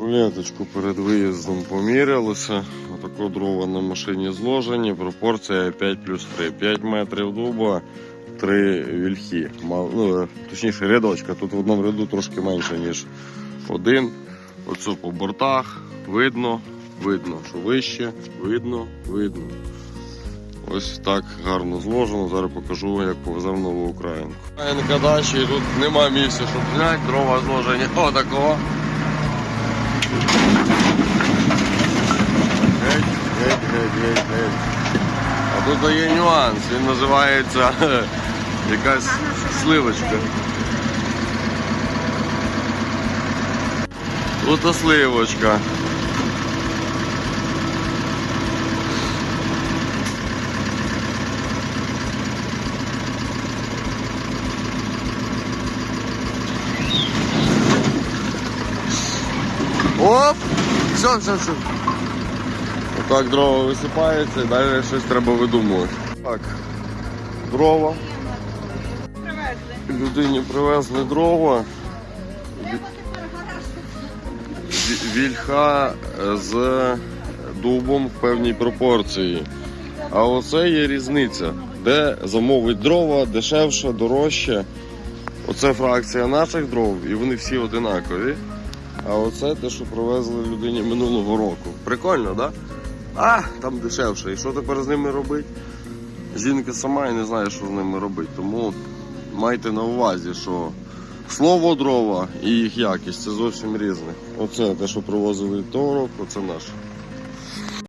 Рулеточку перед виїздом помірялися. Отако дрова на машині зложені. Пропорція 5 плюс 3. 5 метрів дуба, 3 вільхи. Ну, точніше, рядочка. Тут в одному ряду трошки менше, ніж один. Оце по бортах. Видно, видно, що вище, видно, видно. Ось так гарно зложено. Зараз покажу, як повеземо нову Українку. Дачі, тут нема місця, щоб зняти. Дрова зложені. О, такого. Геть, геть, геть, геть, геть. А тут є нюанс, він називається якась сливочка. Тут сливочка. Оп! Все, все, все. Отак дрова висипається і далі щось треба видумувати. Так, дрова. Привезли. Людині привезли дрова. Вільха з дубом в певній пропорції. А оце є різниця, де замовить дрова дешевше, дорожче. Оце фракція наших дров, і вони всі одинакові. А оце те, що привезли людині минулого року. Прикольно? Да? А, там дешевше. І що тепер з ними робити? Жінка сама і не знає, що з ними робити. Тому майте на увазі, що слово дрова і їх якість це зовсім різне. Оце те, що привозили того року, це наше.